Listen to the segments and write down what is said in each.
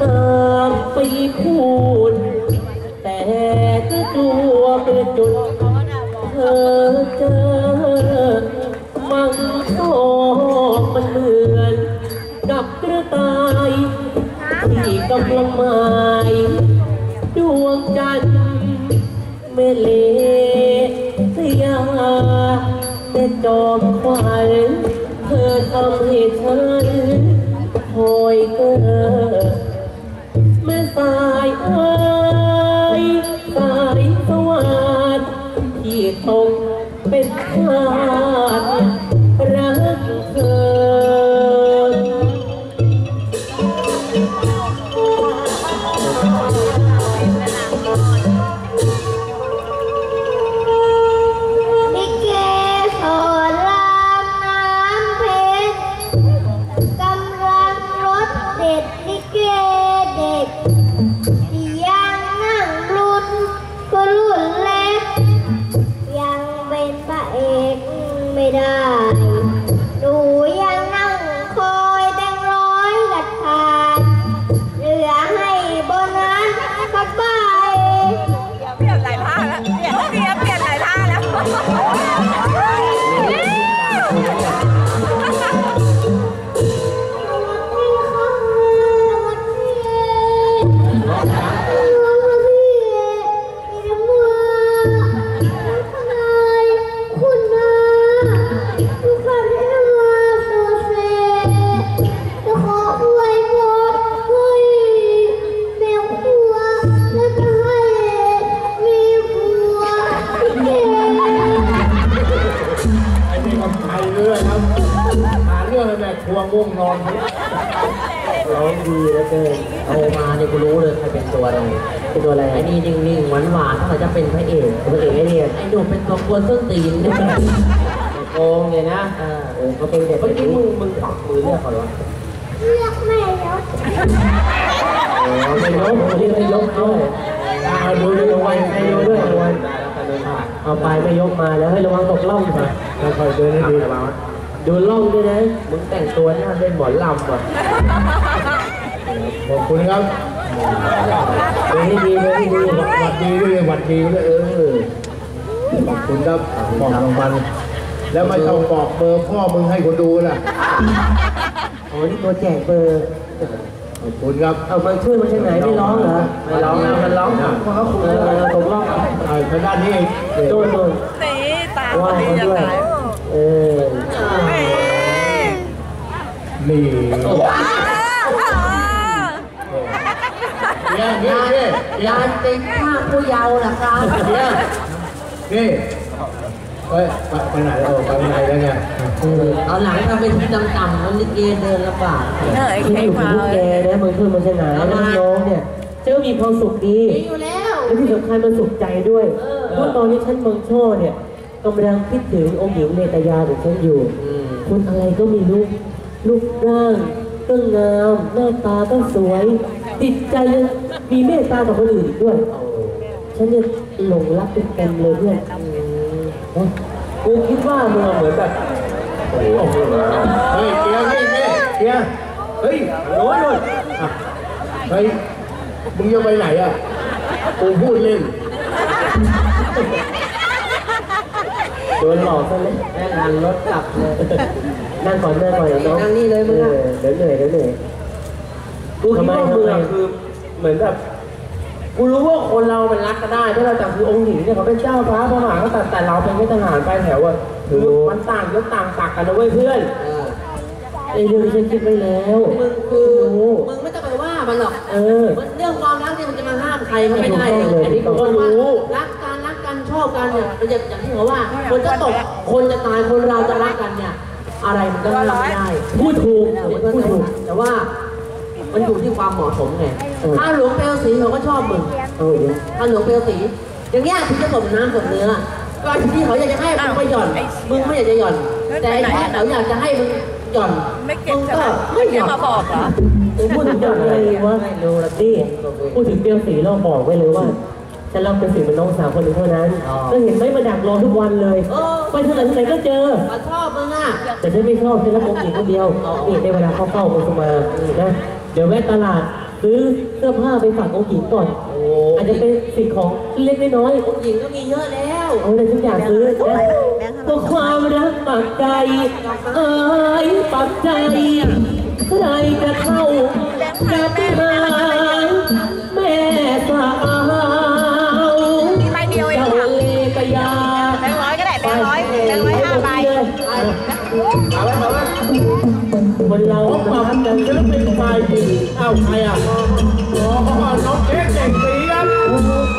ตามไปพูดแต่ก็กลัวเป็นจุดเธอเจอมันโอมันเหมือนกับกระต่ายที่กำลังหมายดวงจันทร์เมเลสยาแต่จอมขวัญเธอทำให้ฉันคอยเกิดแม่สายเอ้ยสายสวัสดที่ตกเป็นทาส สั องให้แม่ครัวง่วงนอนครับร้องดีเหลือเกินโตมาเนี่ยกูรู้เลยใครเป็นตัวอะไรเป็นตัวอะไรไอ้นี่นิ่งๆหวานๆถ้ามันจะเป็นพระเอกพระเอกไอ้เนี่ยไอ้หนุ่มเป็นตัวกวนส้นตีนเนี่ยโกงเลยนะเออเออเขาเป็นเด็กเมื่อกี้มึงมึงปักมือเรียกเขาเหรอเลือกแม่แล้วอ๋อไม่ยกไม่ได้ยกด้วยเอาดูดูระวังใครดูด้วยระวังเอาไปไม่ยกมาแล้วให้ระวังตกล่องค่ะค่อยๆเดินให้ดีระวังนะ ดูล่องด้วยนะ มึงแต่งตัวหน้าเล่นหมอนลำว่ะขอบคุณครับเดินให้ดีเดินให้ดีหวัดดีด้วยหวัดดีด้วยเออ ขอบคุณครับบอกรางวัลแล้วไม่ต้องบอกเบอร์พ่อมึงให้คนดูล่ะโอ้นี่ตัวแจกเบอร์ขอบคุณครับ เอามาช่วยมาจากไหนไม่ร้องเหรอไม่ร้องนะมันร้องเพราะเขาคุยเออตกล่องอ่าทางด้านนี้เองโดนโดนตีตาว่าดีเขาจะด้วยตายเออ นี่อ้าวเนี่ยเนี่ยเนี่ยนี่ยาเป็นภาผู้เยาว์นะครับเนี่ยนี่เฮ้ยไปไหนแล้วไปไหนแล้วเนี่ยเอาหลังทำเป็นที่ต่ำๆมันลิเกเดินลำบากเหนื่อยที่อยู่กับลูกแกนะมึงขึ้นมาชนะแล้วน้องเนี่ยเจ้ามีความสุขดีอยู่แล้วและที่สำคัญมันสุขใจด้วยเพราะตอนนี้ฉันเมืองช่อเนี่ย กำลังคิดถึงองค์หญิงเนตยาของฉันอยู่คนอะไรก็มีลูกรูปร่างก็งาม หน้าตาก็สวย ติดใจยังมีเมตตาต่อคนอื่นอีกด้วย ฉันเนี่ยหลงรักเป็นเต็มเลยเพื่อนกูคิดว่ามึงเหมือนแบบโอ้โหเฮ้ยเกียร์นี่นี่เกียร์เฮ้ยโน้นโน้นอะเฮ้ยมึงจะไปไหนอะกูพูดเล่นโด นหลอกซะเลยแม่งานรถกลับเลยนั่งก่อนนั่งก่อนเดี๋ยวน้องนั่งนี่เลยมึงเดี๋ยวเหนื่อยเดี๋ยวเหนื่อย กูคิดว่ามึงอะคือเหมือนแบบกูรู้ว่าคนเรามันรักกันได้ถ้าเราแต่คือองค์หญิงเนี่ยเขาเป็นเจ้าฟ้าพระมหากษัตริย์แต่เราเป็นแค่ทหารไปลายแถวอะคือมันต่างยศต่างตักกันนะเว้ยเพื่อนไอ้เรื่องที่ฉันคิดไว้แล้วมึงคือรู้มึงไม่ต้องไปว่ามันหรอกเออ มันเรื่องความรักเนี่ยมันจะมาห้ามใครเขาไม่ได้ไม่ถูกต้องเลยอันนี้กูก็รู้ รักกันรั กกันชอบกันเนี่ยมันจะอย่างที่เขาว่า คนจะตก คนจะตาย คนเราจะรักกันเนี่ย อะไรมันก็ห้ามไม่ได้ พูดถูกเออมันก็พูดถูก แต่ว่า มันอยู่ที่ความเหมาะสมไง ถ้าหลวงเปลวสีเขาก็ชอบมึงเอาอย่างนี้ถ้าหลวงเปลวสี อย่างเงี้ยถึงจะสมน้ำสมเนื้อก็ที่เขาอยากจะให้มึงไปหย่อน มึงไม่อยากจะหย่อน แต่ไอ้แพทย์เขาอยากจะให้มึงหย่อนไม่เก็บมึงใช่ก็ไหมไม่หเดี๋ย่ยอวนมาบอกเหรอพูดถึงอย่างไรวะไม่รู้ละนี่พูดถึงเปรียวสีเราบอกไว้เลยว่า ฉันรักเป็นสีเป็นน้องสาวคนหนึ่งเท่านั้นก็เห็นไหมมาดักรอทุกวันเลย เออไปเท่าไหร่เท่าไหร่ก็เจอเขาชอบมึงอะ แต่ฉันไม่ชอบฉันรักองค์หญิงคนเดียว นี่ในเวลาเข้าเฝ้าองค์สมานะ เดี๋ยวแวะตลาดซื้อเสื้อผ้าไปฝากองค์หญิงก่อน โอ้อาจจะเป็นสิ่งของเล็กๆน้อยๆองค์หญิงก็มีเยอะแล้ว เอาเลยทุกอย่างซื้อนะตัวความรักปักใจเอ้ยปักใจ ใครจะเข้าจะไปหา คนเราผมนะมาครับเป็นศิลปินฝ่ายปีเอ้าใครอะอ๋อน้องเค้กเด็กสีครับ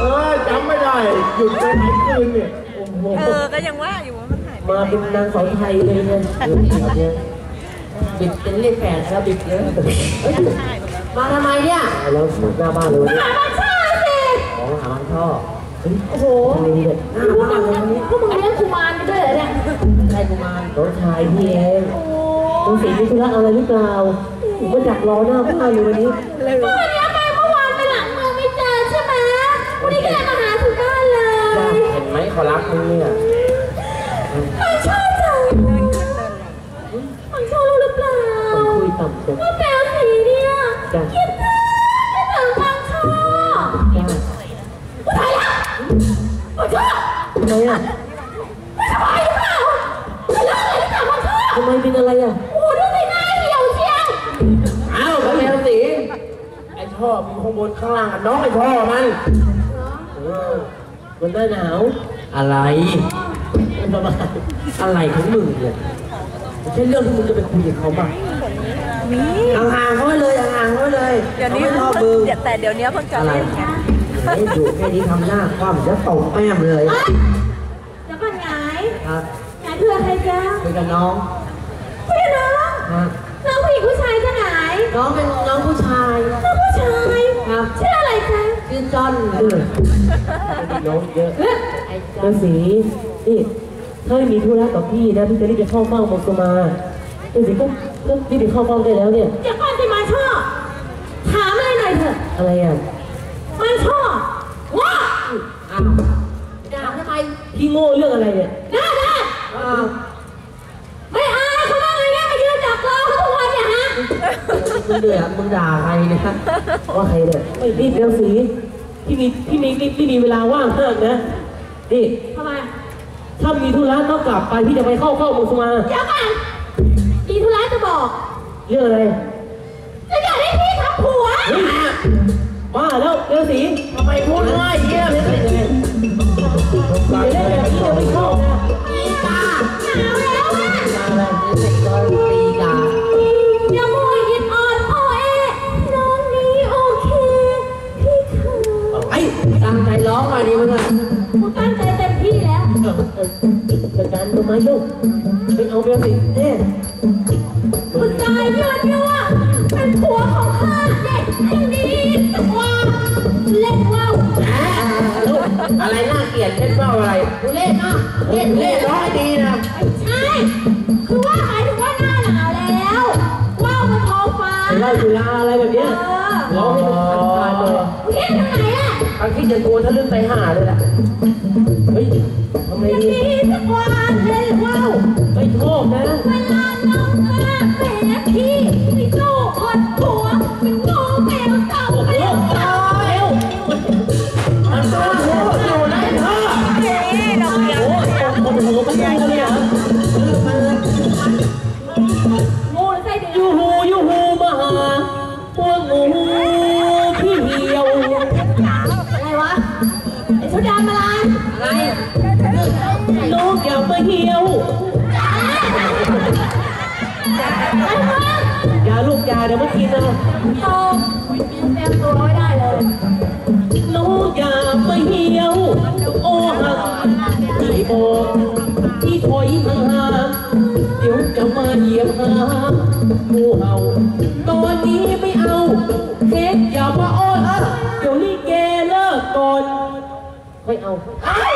เออจำไม่ได้ หยุดไปไหนคืนเนี่ยโอ้โหเออ ก็ยังว่าอยู่ว่ามันหายไปมาเป็นนางสาวไทยเลยเนี่ยเนี่ยบิดเป็นเลขแปดแล้วบิดเยอะมาทำไมเนี่ยเอาแล้วหน้าบ้านเลยวันนี้หามาฆ่าสิอ๋อหาท่อโอ้โหนี่หน้าบ้านพวกมึงเลี้ยงกุมารกันด้วยเหรอเนี่ยใครกูมารน้องชายพี่เอง โอ้น้องสีมีธุระอะไรหรือเปล่าผมมาดักรอหน้าบ้านเลยวันนี้ เมื่อนี้ไปเมื่อวานไปหลังเมืองไม่เจอใช่ไหมวันนี้ก็เลยมาหาถึงบ้านเลย เห็นไหมเขารักมึงเนี่ยมันชอบจังมันชอบรู้หรือเปล่าคนคุยต่ำจังว่าแมวสีเนี่ยจ้ะคิดถึงคิดถึงฟังชอบจ้าตายแล้วฟังชอบทำไมอะไม่สบายหรือเปล่าเป็นเรื่องอะไรหรือเปล่าฟังชอบ ทำไมเป็นอะไรอะ ไอ้ช่อมีข้างบนข้างล่างอะน้องไอ้ช่อมันเออมันหน้าหนาวอะไร มันประมาณอะไรของมึงเนี่ยไม่ใช่เรื่องที่มึงจะไปคุยกับเขาบ้างห่างๆเขาไว้เลยห่างๆเขาไว้เลยเดี๋ยวนี้ขาไม่ชอบเพิ่มึงงเดี๋ยวแต่เดี๋ยวนี้เพิ่งจะอะไรเล่นไงไอ้ดูแค่นี้ทำหน้าคว่ำจะตกแป้มเลยเอ้ยเดี๋ยวก่อนไงครับไงเพื่อนใครจ้าคุยกับน้องเพื่อนน้องฮะน้องผู้หญิงผู้ชายจะไหนน้องเป็นน้องผู้ชายน้องผู้ ชายครับชื่ออะไรจ๊ะชื่อจอนเออน้องเยอะเอ๊ะไอ้จแมอนวสีนี่ถ้าไม่มีธุระกับพี่นะพี่จะรีบไปเข้าเฝ้ามงสมาแมวสีก็ก็รีบไปเข้าเฝ้าได้แล้วเนี่ย เดี๋ยวก่อนสิมาชอบถามอะไรหน่อยเถอะอะไรอะมันชอบว่าอ้าวด่าทำไมพี่โง่เรื่องอะไรเนี่ย หน้าด้าน อ้าว ไม่อายเขาบ้างเลยเนี่ยมายืนจับรอเขาทุกวันเนี่ยฮะ มึงเดือดมึงด่าใครเนี่ยว่าใครเนี่ยไม่นี่แมวสีพี่มีพี่มีพี่พี่มีเวลาว่างมากนะนี่ทำไมถ้ามีธุระต้องกลับไปพี่จะไปเข้าเฝ้ามงสมาเดี๋ยวก่อนมีธุระจะบอกเรื่องอะไรจะอยากให้พี่ทำผัวเฮ้ยบ้าแล้วเรื่องสีทำไมพูดง่ายเยี่ยมเลยเนี่ยอย่าเล่นแบบนี้เดี๋ยวไม่ชอบนะอีกา จัดการทำไมลูกไปเอาเบลสิเอ๊ะคุณกายยืนยัวเป็นผัวของข้าเด็กยังดีสักว่าเล่นว่าวลูกอะไรน่าเกลียดเล่นเบ้าอะไรกูเล่นนะเล่นเล่นร้องให้ดีนะใช่คือว่าหมายถึงว่าหน้าหนาวแล้วว่าวมันท้องฟ้าไปเล่าจุฬาอะไรแบบเนี้ยอร้องให้มันทันทานเลยเห็นทางไหนอะบางทีจะกลัวถ้าเรื่องไปหาเลยล่ะเฮ้ย ไมยังดีสักวันเลยว้าวไปโยวมากินนะเราเตรียมตัวได้เลยน้องอย่าไปเหี่ยว โอ้หักที่บอกที่ถอยมาเดี๋ยวจะมาเยี่ยมหางูเห่าตอนนี้ไม่เอาเทสอย่ามาอ้อนอะเดี๋ยวนี้แกเลิกก่อนไม่เอาไอ้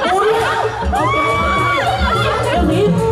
โอ้ยเอาไปเอาไป